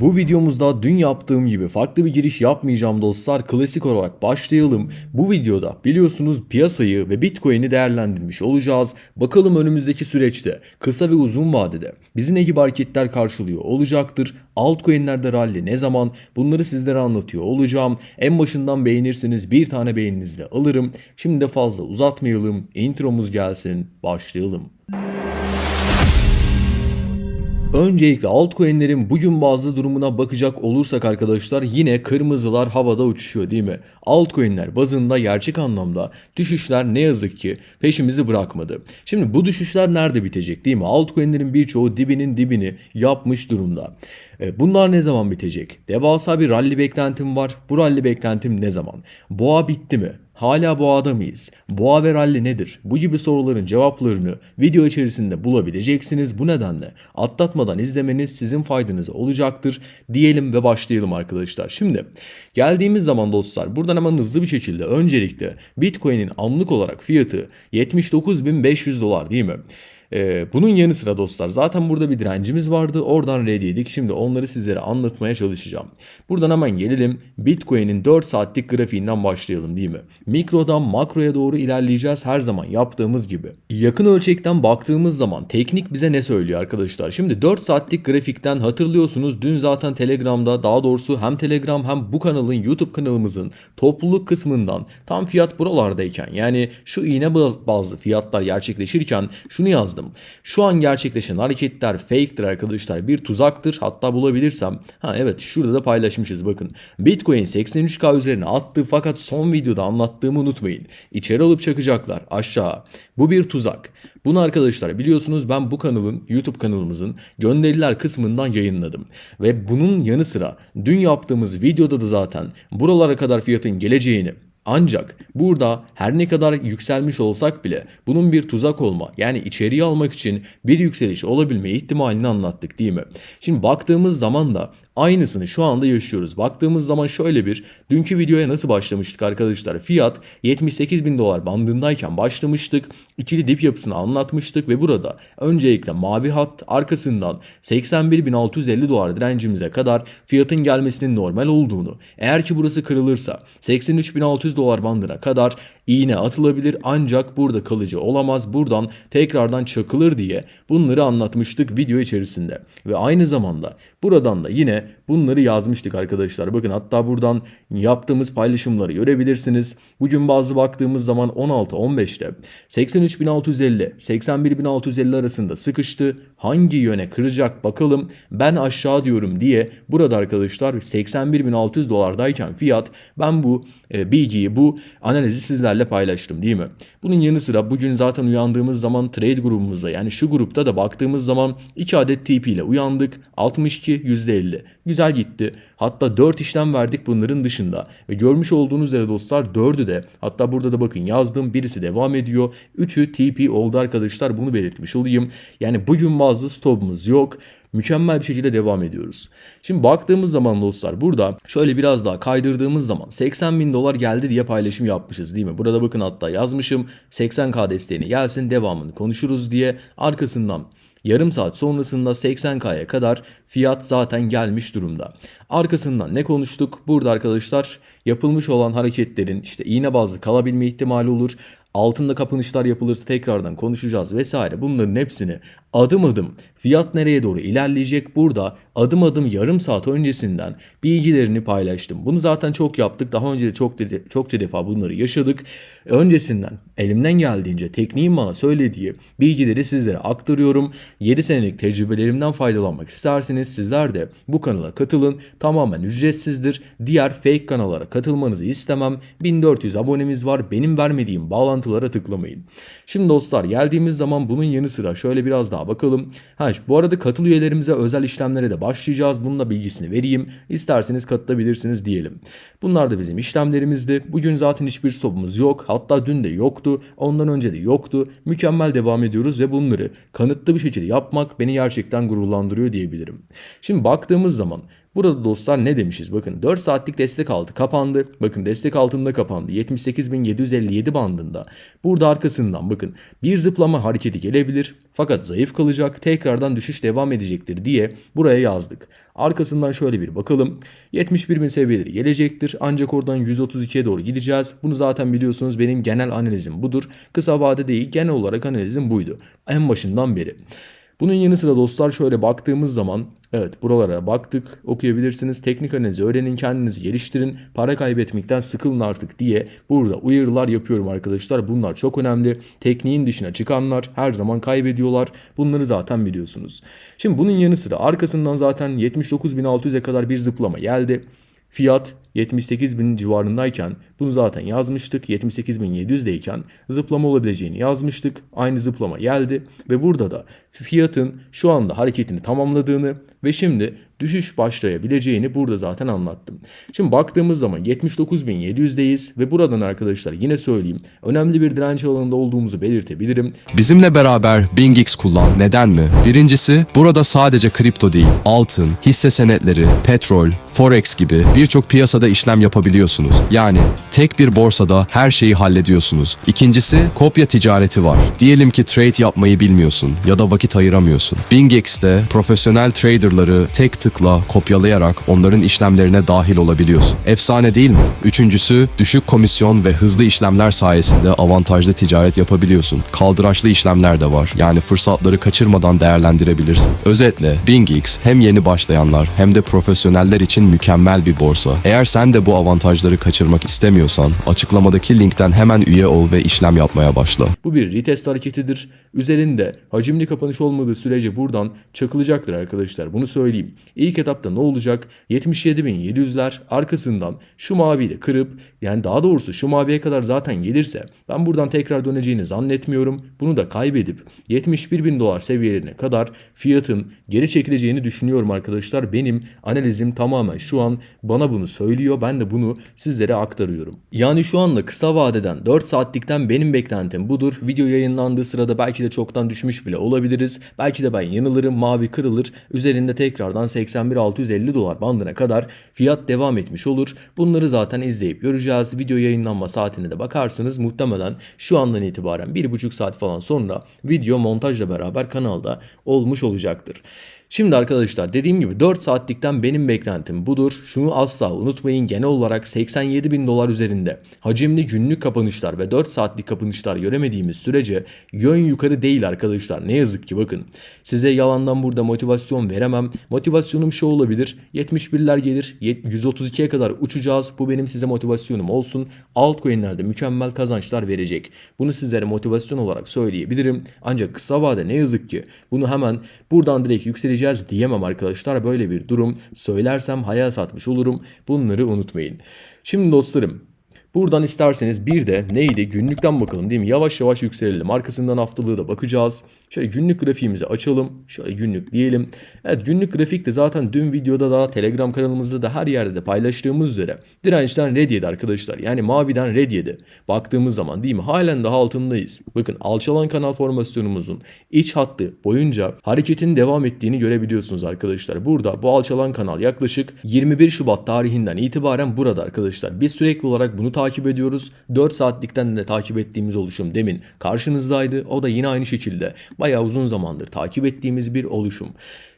Bu videomuzda dün yaptığım gibi farklı bir giriş yapmayacağım dostlar. Klasik olarak başlayalım. Bu videoda biliyorsunuz piyasayı ve Bitcoin'i değerlendirmiş olacağız. Bakalım önümüzdeki süreçte kısa ve uzun vadede bizi ne gibi hareketler karşılıyor olacaktır. Altcoin'lerde rally ne zaman bunları sizlere anlatıyor olacağım. En başından beğenirseniz bir tane beğeninizle alırım. Şimdi de fazla uzatmayalım. Intromuz gelsin. Başlayalım. Öncelikle altcoin'lerin bugün bazı durumuna bakacak olursak arkadaşlar yine kırmızılar havada uçuşuyor değil mi? Altcoin'ler bazında gerçek anlamda düşüşler ne yazık ki peşimizi bırakmadı. Şimdi bu düşüşler nerede bitecek değil mi? Altcoin'lerin birçoğu dibinin dibini yapmış durumda. E, Bunlar ne zaman bitecek? Devasa bir rally beklentim var. Bu rally beklentim ne zaman? Boğa bitti mi? Hala boğada mıyız? Boğa ve rally nedir? Bu gibi soruların cevaplarını video içerisinde bulabileceksiniz. Bu nedenle atlatmadan izlemeniz sizin faydanıza olacaktır diyelim ve başlayalım arkadaşlar. Şimdi geldiğimiz zaman dostlar buradan hemen hızlı bir şekilde öncelikle Bitcoin'in anlık olarak fiyatı 79.500 dolar değil mi? Ee, bunun yanı sıra dostlar zaten burada bir direncimiz vardı. Oradan red yedik. Şimdi onları sizlere anlatmaya çalışacağım. Buradan hemen gelelim. Bitcoin'in 4 saatlik grafiğinden başlayalım değil mi? Mikrodan makroya doğru ilerleyeceğiz her zaman yaptığımız gibi. Yakın ölçekten baktığımız zaman teknik bize ne söylüyor arkadaşlar? Şimdi 4 saatlik grafikten hatırlıyorsunuz dün zaten Telegram'da daha doğrusu hem Telegram hem bu kanalın YouTube kanalımızın topluluk kısmından tam fiyat buralardayken yani şu iğne baz- bazlı fiyatlar gerçekleşirken şunu yazdım. Şu an gerçekleşen hareketler fake'tir arkadaşlar. Bir tuzaktır. Hatta bulabilirsem. Ha evet şurada da paylaşmışız bakın. Bitcoin 83k üzerine attı fakat son videoda anlattığımı unutmayın. İçeri alıp çakacaklar aşağı. Bu bir tuzak. Bunu arkadaşlar biliyorsunuz ben bu kanalın YouTube kanalımızın gönderiler kısmından yayınladım. Ve bunun yanı sıra dün yaptığımız videoda da zaten buralara kadar fiyatın geleceğini ancak burada her ne kadar yükselmiş olsak bile bunun bir tuzak olma yani içeriye almak için bir yükseliş olabilme ihtimalini anlattık değil mi? Şimdi baktığımız zaman da aynısını şu anda yaşıyoruz. Baktığımız zaman şöyle bir dünkü videoya nasıl başlamıştık arkadaşlar? Fiyat 78 bin dolar bandındayken başlamıştık. İkili dip yapısını anlatmıştık ve burada öncelikle mavi hat arkasından 81.650 dolar direncimize kadar fiyatın gelmesinin normal olduğunu eğer ki burası kırılırsa 83.600 dolar bandına kadar iğne atılabilir ancak burada kalıcı olamaz. Buradan tekrardan çakılır diye bunları anlatmıştık video içerisinde. Ve aynı zamanda buradan da yine bunları yazmıştık arkadaşlar. Bakın hatta buradan yaptığımız paylaşımları görebilirsiniz. Bugün bazı baktığımız zaman 16-15'te 83.650 81.650 arasında sıkıştı. Hangi yöne kıracak bakalım. Ben aşağı diyorum diye burada arkadaşlar 81.600 dolardayken fiyat ben bu e, bilgiyi bu analizi sizlerle paylaştım değil mi? Bunun yanı sıra bugün zaten uyandığımız zaman trade grubumuzda yani şu grupta da baktığımız zaman 2 adet TP ile uyandık. 62 %50. Güzel gitti. Hatta 4 işlem verdik bunların dışında. Ve görmüş olduğunuz üzere dostlar 4'ü de hatta burada da bakın yazdım birisi devam ediyor. 3'ü TP oldu arkadaşlar bunu belirtmiş olayım. Yani bugün bazı stopumuz yok mükemmel bir şekilde devam ediyoruz. Şimdi baktığımız zaman dostlar burada şöyle biraz daha kaydırdığımız zaman 80 bin dolar geldi diye paylaşım yapmışız değil mi? Burada bakın hatta yazmışım 80k desteğini gelsin devamını konuşuruz diye arkasından Yarım saat sonrasında 80K'ya kadar fiyat zaten gelmiş durumda. Arkasından ne konuştuk? Burada arkadaşlar yapılmış olan hareketlerin işte iğne bazlı kalabilme ihtimali olur. Altında kapanışlar yapılırsa tekrardan konuşacağız vesaire. Bunların hepsini adım adım fiyat nereye doğru ilerleyecek burada adım adım yarım saat öncesinden bilgilerini paylaştım. Bunu zaten çok yaptık. Daha önce de çok de, çokça defa bunları yaşadık. Öncesinden elimden geldiğince tekniğin bana söylediği bilgileri sizlere aktarıyorum. 7 senelik tecrübelerimden faydalanmak isterseniz sizler de bu kanala katılın. Tamamen ücretsizdir. Diğer fake kanallara katılmanızı istemem. 1400 abonemiz var. Benim vermediğim bağlantılara tıklamayın. Şimdi dostlar geldiğimiz zaman bunun yanı sıra şöyle biraz daha bakalım. Ha bu arada katıl üyelerimize özel işlemlere de başlayacağız. Bunun bilgisini vereyim. İsterseniz katılabilirsiniz diyelim. Bunlar da bizim işlemlerimizdi. Bugün zaten hiçbir stopumuz yok. Hatta dün de yoktu. Ondan önce de yoktu. Mükemmel devam ediyoruz ve bunları kanıtlı bir şekilde yapmak beni gerçekten gururlandırıyor diyebilirim. Şimdi baktığımız zaman Burada dostlar ne demişiz? Bakın 4 saatlik destek altı kapandı. Bakın destek altında kapandı. 78.757 bandında. Burada arkasından bakın bir zıplama hareketi gelebilir. Fakat zayıf kalacak. Tekrardan düşüş devam edecektir diye buraya yazdık. Arkasından şöyle bir bakalım. 71.000 seviyeleri gelecektir. Ancak oradan 132'ye doğru gideceğiz. Bunu zaten biliyorsunuz benim genel analizim budur. Kısa vade değil genel olarak analizim buydu. En başından beri. Bunun yanı sıra dostlar şöyle baktığımız zaman evet buralara baktık okuyabilirsiniz. Teknik analizi öğrenin kendinizi geliştirin. Para kaybetmekten sıkılın artık diye burada uyarılar yapıyorum arkadaşlar. Bunlar çok önemli. Tekniğin dışına çıkanlar her zaman kaybediyorlar. Bunları zaten biliyorsunuz. Şimdi bunun yanı sıra arkasından zaten 79.600'e kadar bir zıplama geldi. Fiyat 78 bin civarındayken bunu zaten yazmıştık. 78.700'deyken zıplama olabileceğini yazmıştık. Aynı zıplama geldi ve burada da fiyatın şu anda hareketini tamamladığını ve şimdi düşüş başlayabileceğini burada zaten anlattım. Şimdi baktığımız zaman 79.700'deyiz ve buradan arkadaşlar yine söyleyeyim önemli bir direnç alanında olduğumuzu belirtebilirim. Bizimle beraber BingX kullan. Neden mi? Birincisi, burada sadece kripto değil, altın, hisse senetleri, petrol, forex gibi birçok piyasada işlem yapabiliyorsunuz. Yani tek bir borsada her şeyi hallediyorsunuz. İkincisi, kopya ticareti var. Diyelim ki trade yapmayı bilmiyorsun ya da vakit ayıramıyorsun. BingX'te profesyonel traderları tek tıkla kopyalayarak onların işlemlerine dahil olabiliyorsun. Efsane değil mi? Üçüncüsü, düşük komisyon ve hızlı işlemler sayesinde avantajlı ticaret yapabiliyorsun. Kaldıraçlı işlemler de var. Yani fırsatları kaçırmadan değerlendirebilirsin. Özetle BingX hem yeni başlayanlar hem de profesyoneller için mükemmel bir borsa. Eğer sen de bu avantajları kaçırmak istemiyorsan açıklamadaki linkten hemen üye ol ve işlem yapmaya başla. Bu bir retest hareketidir. Üzerinde hacimli kapanış olmadığı sürece buradan çakılacaktır arkadaşlar. Bunu söyleyeyim. İlk etapta ne olacak? 77.700'ler arkasından şu maviyi de kırıp yani daha doğrusu şu maviye kadar zaten gelirse ben buradan tekrar döneceğini zannetmiyorum. Bunu da kaybedip 71.000 dolar seviyelerine kadar fiyatın geri çekileceğini düşünüyorum arkadaşlar. Benim analizim tamamen şu an bana bunu söylüyor. Ben de bunu sizlere aktarıyorum. Yani şu anda kısa vadeden 4 saatlikten benim beklentim budur. Video yayınlandığı sırada belki de çoktan düşmüş bile olabiliriz. Belki de ben yanılırım, mavi kırılır. Üzerinde tekrardan 81.650 dolar bandına kadar fiyat devam etmiş olur. Bunları zaten izleyip göreceğiz. Video yayınlanma saatine de bakarsınız. Muhtemelen şu andan itibaren 1,5 saat falan sonra video montajla beraber kanalda olmuş olacaktır. Şimdi arkadaşlar dediğim gibi 4 saatlikten benim beklentim budur. Şunu asla unutmayın genel olarak 87 bin dolar üzerinde hacimli günlük kapanışlar ve 4 saatlik kapanışlar göremediğimiz sürece yön yukarı değil arkadaşlar. Ne yazık ki bakın size yalandan burada motivasyon veremem. Motivasyonum şu olabilir 71'ler gelir 132'ye kadar uçacağız. Bu benim size motivasyonum olsun. Altcoin'lerde mükemmel kazançlar verecek. Bunu sizlere motivasyon olarak söyleyebilirim. Ancak kısa vade ne yazık ki bunu hemen buradan direkt yükseleceğiz diyemem arkadaşlar. Böyle bir durum söylersem hayal satmış olurum. Bunları unutmayın. Şimdi dostlarım Buradan isterseniz bir de neydi günlükten bakalım değil mi? Yavaş yavaş yükselelim. Arkasından haftalığı da bakacağız. Şöyle günlük grafiğimizi açalım. Şöyle günlük diyelim. Evet günlük grafik de zaten dün videoda da Telegram kanalımızda da her yerde de paylaştığımız üzere dirençten red yedi arkadaşlar. Yani maviden red yedi. Baktığımız zaman değil mi? Halen daha altındayız. Bakın alçalan kanal formasyonumuzun iç hattı boyunca hareketin devam ettiğini görebiliyorsunuz arkadaşlar. Burada bu alçalan kanal yaklaşık 21 Şubat tarihinden itibaren burada arkadaşlar. Biz sürekli olarak bunu takip ediyoruz. 4 saatlikten de takip ettiğimiz oluşum demin karşınızdaydı. O da yine aynı şekilde bayağı uzun zamandır takip ettiğimiz bir oluşum.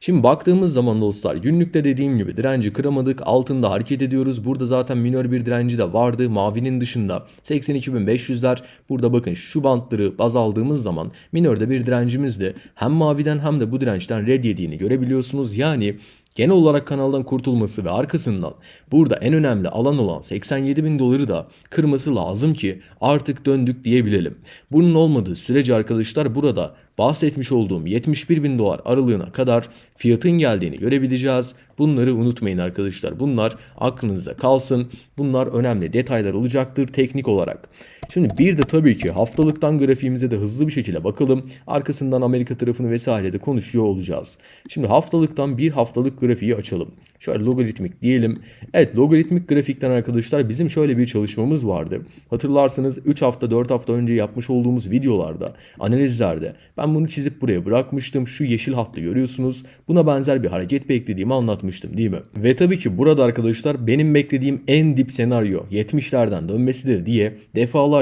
Şimdi baktığımız zaman dostlar günlükte dediğim gibi direnci kıramadık. Altında hareket ediyoruz. Burada zaten minör bir direnci de vardı. Mavinin dışında 82.500'ler. Burada bakın şu bantları baz aldığımız zaman minörde bir direncimizdi. Hem maviden hem de bu dirençten red yediğini görebiliyorsunuz. Yani genel olarak kanaldan kurtulması ve arkasından burada en önemli alan olan 87 bin doları da kırması lazım ki artık döndük diyebilelim. Bunun olmadığı sürece arkadaşlar burada bahsetmiş olduğum 71 bin dolar aralığına kadar fiyatın geldiğini görebileceğiz. Bunları unutmayın arkadaşlar. Bunlar aklınızda kalsın. Bunlar önemli detaylar olacaktır teknik olarak. Şimdi bir de tabii ki haftalıktan grafiğimize de hızlı bir şekilde bakalım. Arkasından Amerika tarafını vesaire de konuşuyor olacağız. Şimdi haftalıktan bir haftalık grafiği açalım. Şöyle logaritmik diyelim. Evet logaritmik grafikten arkadaşlar bizim şöyle bir çalışmamız vardı. Hatırlarsınız 3 hafta 4 hafta önce yapmış olduğumuz videolarda, analizlerde Ben bunu çizip buraya bırakmıştım. Şu yeşil hattı görüyorsunuz. Buna benzer bir hareket beklediğimi anlatmıştım değil mi? Ve tabii ki burada arkadaşlar benim beklediğim en dip senaryo 70'lerden dönmesidir diye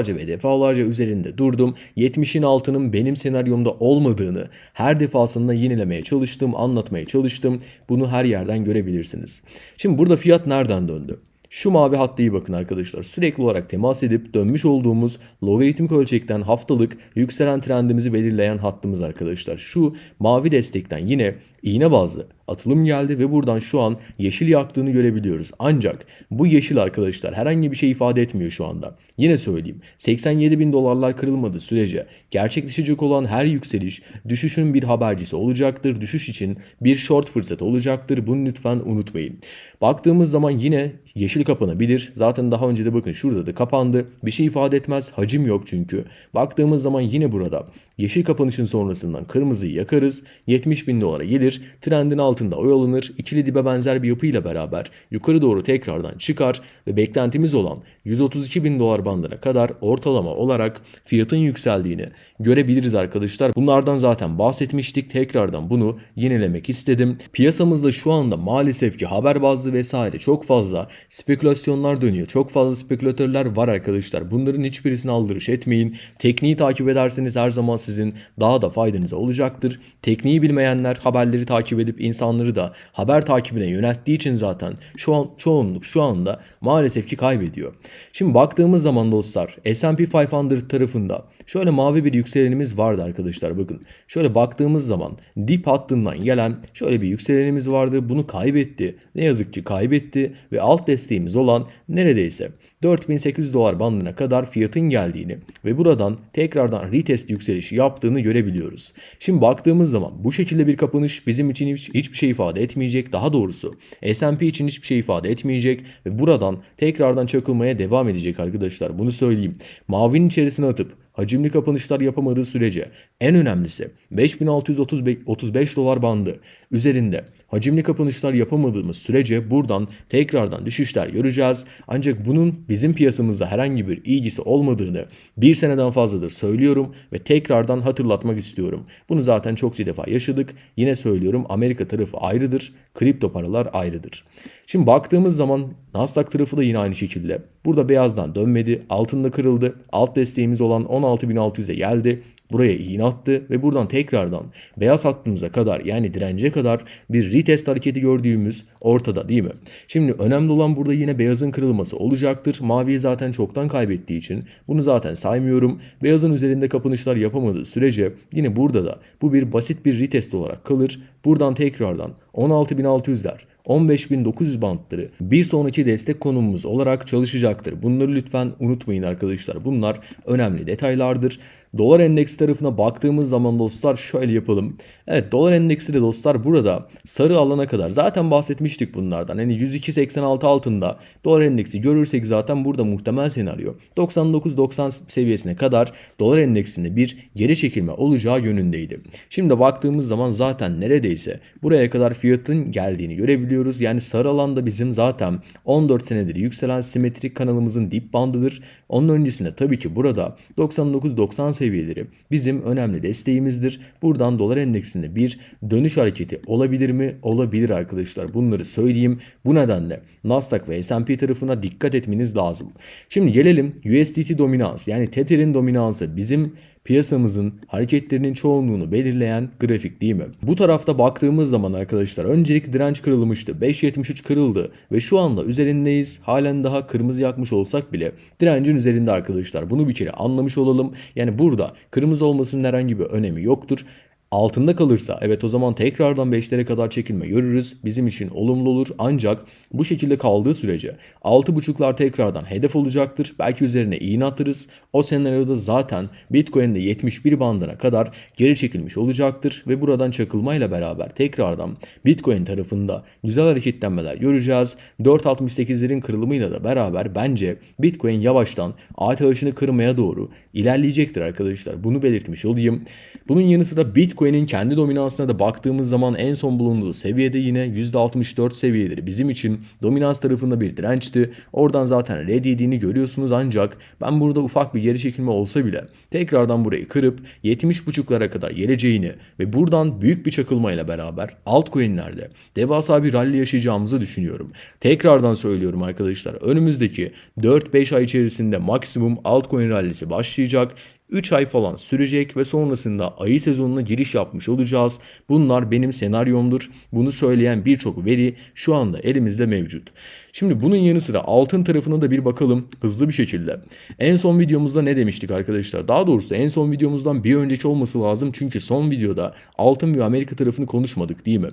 defalarca ve defalarca üzerinde durdum. 70'in altının benim senaryomda olmadığını her defasında yenilemeye çalıştım, anlatmaya çalıştım. Bunu her yerden görebilirsiniz. Şimdi burada fiyat nereden döndü? Şu mavi hatta iyi bakın arkadaşlar. Sürekli olarak temas edip dönmüş olduğumuz logaritmik ölçekten haftalık yükselen trendimizi belirleyen hattımız arkadaşlar. Şu mavi destekten yine iğne bazlı atılım geldi ve buradan şu an yeşil yaktığını görebiliyoruz. Ancak bu yeşil arkadaşlar herhangi bir şey ifade etmiyor şu anda. Yine söyleyeyim 87 bin dolarlar kırılmadığı sürece gerçekleşecek olan her yükseliş düşüşün bir habercisi olacaktır. Düşüş için bir short fırsat olacaktır. Bunu lütfen unutmayın. Baktığımız zaman yine yeşil kapanabilir. Zaten daha önce de bakın şurada da kapandı. Bir şey ifade etmez. Hacim yok çünkü. Baktığımız zaman yine burada yeşil kapanışın sonrasından kırmızıyı yakarız. 70 bin dolara gelir. Trendin altında oyalanır. İkili dibe benzer bir yapıyla beraber yukarı doğru tekrardan çıkar ve beklentimiz olan 132 bin dolar bandına kadar ortalama olarak fiyatın yükseldiğini görebiliriz arkadaşlar. Bunlardan zaten bahsetmiştik. Tekrardan bunu yenilemek istedim. Piyasamızda şu anda maalesef ki haber bazlı vesaire çok fazla spekülasyonlar dönüyor. Çok fazla spekülatörler var arkadaşlar. Bunların hiçbirisine aldırış etmeyin. Tekniği takip ederseniz her zaman sizin daha da faydanıza olacaktır. Tekniği bilmeyenler haberleri takip edip insanları da haber takibine yönelttiği için zaten şu an çoğunluk şu anda maalesef ki kaybediyor. Şimdi baktığımız zaman dostlar S&P 500 tarafında şöyle mavi bir yükselenimiz vardı arkadaşlar bakın. Şöyle baktığımız zaman dip hattından gelen şöyle bir yükselenimiz vardı. Bunu kaybetti. Ne yazık ki kaybetti ve alt desteğimiz olan neredeyse 4800 dolar bandına kadar fiyatın geldiğini ve buradan tekrardan retest yükselişi yaptığını görebiliyoruz. Şimdi baktığımız zaman bu şekilde bir kapanış bizim için hiç, hiçbir şey ifade etmeyecek. Daha doğrusu S&P için hiçbir şey ifade etmeyecek ve buradan tekrardan çakılmaya devam edecek arkadaşlar. Bunu söyleyeyim. Mavinin içerisine atıp hacimli kapanışlar yapamadığı sürece en önemlisi 5635 dolar bandı üzerinde hacimli kapanışlar yapamadığımız sürece buradan tekrardan düşüşler göreceğiz. Ancak bunun bizim piyasamızda herhangi bir ilgisi olmadığını bir seneden fazladır söylüyorum ve tekrardan hatırlatmak istiyorum. Bunu zaten çokça defa yaşadık. Yine söylüyorum Amerika tarafı ayrıdır, kripto paralar ayrıdır. Şimdi baktığımız zaman Nasdaq tarafı da yine aynı şekilde. Burada beyazdan dönmedi, altında kırıldı. Alt desteğimiz olan 16.600'e geldi. Buraya iğne attı ve buradan tekrardan beyaz hattımıza kadar yani dirence kadar bir retest hareketi gördüğümüz ortada değil mi? Şimdi önemli olan burada yine beyazın kırılması olacaktır. Maviyi zaten çoktan kaybettiği için bunu zaten saymıyorum. Beyazın üzerinde kapanışlar yapamadığı sürece yine burada da bu bir basit bir retest olarak kalır. Buradan tekrardan 16.600'ler 15.900 bantları bir sonraki destek konumumuz olarak çalışacaktır. Bunları lütfen unutmayın arkadaşlar. Bunlar önemli detaylardır. Dolar endeks tarafına baktığımız zaman dostlar şöyle yapalım. Evet dolar endeksi de dostlar burada sarı alana kadar zaten bahsetmiştik bunlardan. Hani 102.86 altında dolar endeksi görürsek zaten burada muhtemel senaryo 99-90 seviyesine kadar dolar endeksinde bir geri çekilme olacağı yönündeydi. Şimdi baktığımız zaman zaten neredeyse buraya kadar fiyatın geldiğini görebiliyoruz. Yani sarı alanda bizim zaten 14 senedir yükselen simetrik kanalımızın dip bandıdır. Onun öncesinde tabii ki burada 99-90 seviyeleri bizim önemli desteğimizdir. Buradan dolar endeksinde bir dönüş hareketi olabilir mi? Olabilir arkadaşlar. Bunları söyleyeyim. Bu nedenle Nasdaq ve S&P tarafına dikkat etmeniz lazım. Şimdi gelelim USDT dominans yani Tether'in dominansı bizim piyasamızın hareketlerinin çoğunluğunu belirleyen grafik değil mi? Bu tarafta baktığımız zaman arkadaşlar öncelik direnç kırılmıştı. 5.73 kırıldı ve şu anda üzerindeyiz. Halen daha kırmızı yakmış olsak bile direncin üzerinde arkadaşlar. Bunu bir kere anlamış olalım. Yani burada kırmızı olmasının herhangi bir önemi yoktur. Altında kalırsa evet o zaman tekrardan 5'lere kadar çekilme görürüz. Bizim için olumlu olur ancak bu şekilde kaldığı sürece 6.5'lar tekrardan hedef olacaktır. Belki üzerine iğne atırız. O senaryoda zaten Bitcoin'de 71 bandına kadar geri çekilmiş olacaktır ve buradan çakılmayla beraber tekrardan Bitcoin tarafında güzel hareketlenmeler göreceğiz. 4.68'lerin kırılımıyla da beraber bence Bitcoin yavaştan ATH'ını kırmaya doğru ilerleyecektir arkadaşlar. Bunu belirtmiş olayım. Bunun yanı sıra Bitcoin Bitcoin'in kendi dominansına da baktığımız zaman en son bulunduğu seviyede yine %64 seviyeleri bizim için dominans tarafında bir dirençti. Oradan zaten red yediğini görüyorsunuz ancak ben burada ufak bir geri çekilme olsa bile tekrardan burayı kırıp 70.5'lara kadar geleceğini ve buradan büyük bir çakılmayla beraber altcoin'lerde devasa bir rally yaşayacağımızı düşünüyorum. Tekrardan söylüyorum arkadaşlar önümüzdeki 4-5 ay içerisinde maksimum altcoin rallisi başlayacak. 3 ay falan sürecek ve sonrasında ayı sezonuna giriş yapmış olacağız. Bunlar benim senaryomdur. Bunu söyleyen birçok veri şu anda elimizde mevcut. Şimdi bunun yanı sıra altın tarafına da bir bakalım hızlı bir şekilde. En son videomuzda ne demiştik arkadaşlar? Daha doğrusu en son videomuzdan bir önceki olması lazım. Çünkü son videoda altın ve Amerika tarafını konuşmadık değil mi?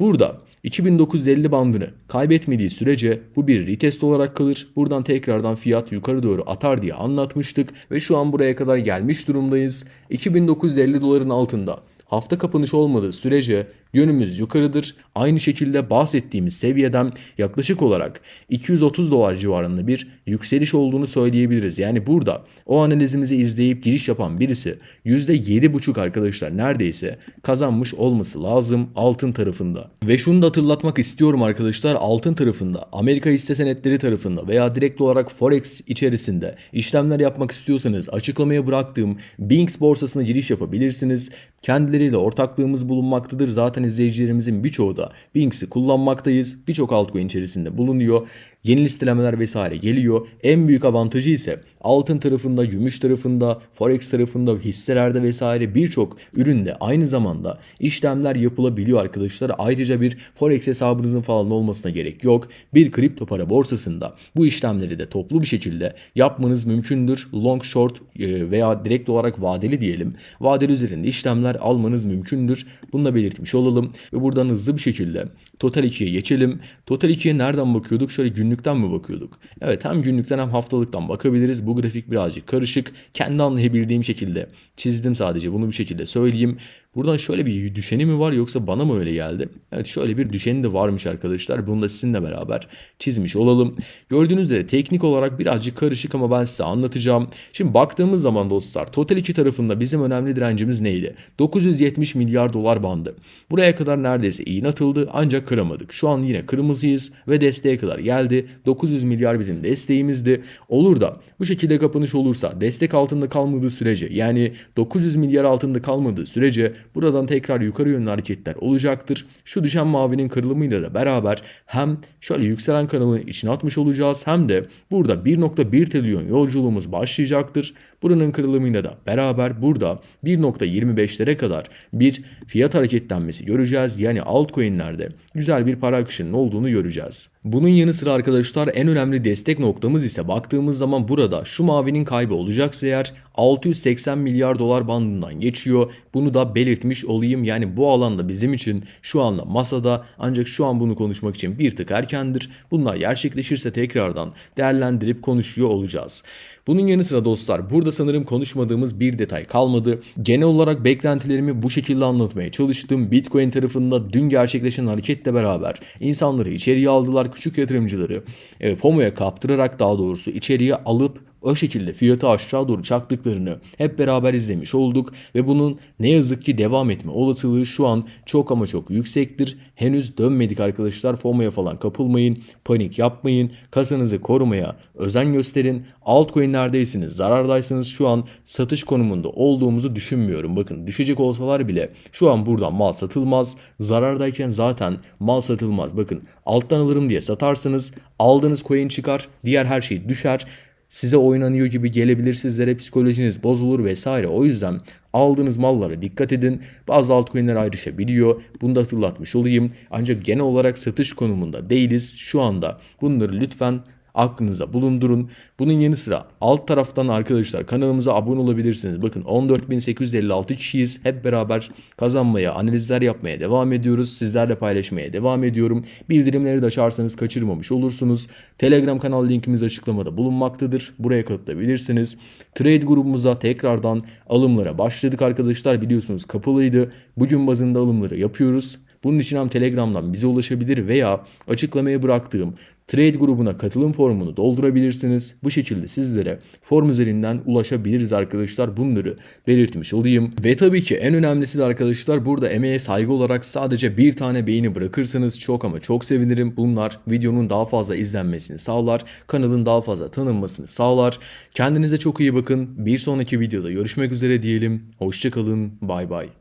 Burada 2950 bandını kaybetmediği sürece bu bir retest olarak kalır. Buradan tekrardan fiyat yukarı doğru atar diye anlatmıştık ve şu an buraya kadar gelmiş durumdayız. 2950 doların altında hafta kapanış olmadığı sürece yönümüz yukarıdır. Aynı şekilde bahsettiğimiz seviyeden yaklaşık olarak 230 dolar civarında bir yükseliş olduğunu söyleyebiliriz. Yani burada o analizimizi izleyip giriş yapan birisi %7,5 arkadaşlar neredeyse kazanmış olması lazım altın tarafında. Ve şunu da hatırlatmak istiyorum arkadaşlar altın tarafında Amerika hisse senetleri tarafında veya direkt olarak Forex içerisinde işlemler yapmak istiyorsanız açıklamaya bıraktığım Binx borsasına giriş yapabilirsiniz. Kendileriyle ortaklığımız bulunmaktadır. Zaten izleyicilerimizin birçoğu da Binx'i kullanmaktayız. Birçok altcoin içerisinde bulunuyor. Yeni listelemeler vesaire geliyor. En büyük avantajı ise altın tarafında, gümüş tarafında, forex tarafında, hisselerde vesaire birçok üründe aynı zamanda işlemler yapılabiliyor arkadaşlar. Ayrıca bir forex hesabınızın falan olmasına gerek yok. Bir kripto para borsasında bu işlemleri de toplu bir şekilde yapmanız mümkündür. Long short e, veya direkt olarak vadeli diyelim. Vadeli üzerinde işlemler almanız mümkündür. Bunu da belirtmiş olalım ve buradan hızlı bir şekilde Total 2'ye geçelim. Total 2'ye nereden bakıyorduk? Şöyle günlükten mi bakıyorduk? Evet hem günlükten hem haftalıktan bakabiliriz. Bu grafik birazcık karışık. Kendi anlayabildiğim şekilde çizdim sadece. Bunu bir şekilde söyleyeyim. Buradan şöyle bir düşeni mi var yoksa bana mı öyle geldi? Evet şöyle bir düşeni de varmış arkadaşlar. Bunu da sizinle beraber çizmiş olalım. Gördüğünüz üzere teknik olarak birazcık karışık ama ben size anlatacağım. Şimdi baktığımız zaman dostlar Total 2 tarafında bizim önemli direncimiz neydi? 970 milyar dolar bandı. Buraya kadar neredeyse iğne atıldı ancak kıramadık. Şu an yine kırmızıyız ve desteğe kadar geldi. 900 milyar bizim desteğimizdi. Olur da bu şekilde kapanış olursa destek altında kalmadığı sürece yani 900 milyar altında kalmadığı sürece buradan tekrar yukarı yönlü hareketler olacaktır. Şu düşen mavinin kırılımıyla da beraber hem şöyle yükselen kanalın içine atmış olacağız hem de burada 1.1 trilyon yolculuğumuz başlayacaktır. Buranın kırılımıyla da beraber burada 1.25'lere kadar bir fiyat hareketlenmesi göreceğiz. Yani altcoin'lerde güzel bir para akışının olduğunu göreceğiz. Bunun yanı sıra arkadaşlar en önemli destek noktamız ise baktığımız zaman burada şu mavinin kaybı olacaksa eğer 680 milyar dolar bandından geçiyor. Bunu da belirtmiş olayım. Yani bu alanda bizim için şu anda masada ancak şu an bunu konuşmak için bir tık erkendir. Bunlar gerçekleşirse tekrardan değerlendirip konuşuyor olacağız. Bunun yanı sıra dostlar burada sanırım konuşmadığımız bir detay kalmadı. Genel olarak beklentilerimi bu şekilde anlatmaya çalıştım. Bitcoin tarafında dün gerçekleşen hareketle beraber insanları içeriye aldılar. Küçük yatırımcıları e, FOMO'ya kaptırarak daha doğrusu içeriye alıp o şekilde fiyatı aşağı doğru çaktıklarını hep beraber izlemiş olduk ve bunun ne yazık ki devam etme olasılığı şu an çok ama çok yüksektir. Henüz dönmedik arkadaşlar. FOMO'ya falan kapılmayın, panik yapmayın, kasanızı korumaya özen gösterin. Altcoin'lerdeysiniz, zarardaysanız şu an satış konumunda olduğumuzu düşünmüyorum. Bakın düşecek olsalar bile şu an buradan mal satılmaz. Zarardayken zaten mal satılmaz. Bakın alttan alırım diye satarsanız aldığınız coin çıkar, diğer her şey düşer size oynanıyor gibi gelebilir sizlere psikolojiniz bozulur vesaire. O yüzden aldığınız mallara dikkat edin. Bazı altcoin'ler ayrışabiliyor. Bunu da hatırlatmış olayım. Ancak genel olarak satış konumunda değiliz. Şu anda bunları lütfen aklınıza bulundurun. Bunun yanı sıra alt taraftan arkadaşlar kanalımıza abone olabilirsiniz. Bakın 14.856 kişiyiz. Hep beraber kazanmaya, analizler yapmaya devam ediyoruz. Sizlerle paylaşmaya devam ediyorum. Bildirimleri de açarsanız kaçırmamış olursunuz. Telegram kanal linkimiz açıklamada bulunmaktadır. Buraya katılabilirsiniz. Trade grubumuza tekrardan alımlara başladık arkadaşlar. Biliyorsunuz kapalıydı. Bugün bazında alımları yapıyoruz. Bunun için hem Telegram'dan bize ulaşabilir veya açıklamaya bıraktığım Trade grubuna katılım formunu doldurabilirsiniz. Bu şekilde sizlere form üzerinden ulaşabiliriz arkadaşlar. Bunları belirtmiş olayım. Ve tabii ki en önemlisi de arkadaşlar burada emeğe saygı olarak sadece bir tane beğeni bırakırsanız çok ama çok sevinirim. Bunlar videonun daha fazla izlenmesini sağlar. Kanalın daha fazla tanınmasını sağlar. Kendinize çok iyi bakın. Bir sonraki videoda görüşmek üzere diyelim. Hoşçakalın. Bay bay.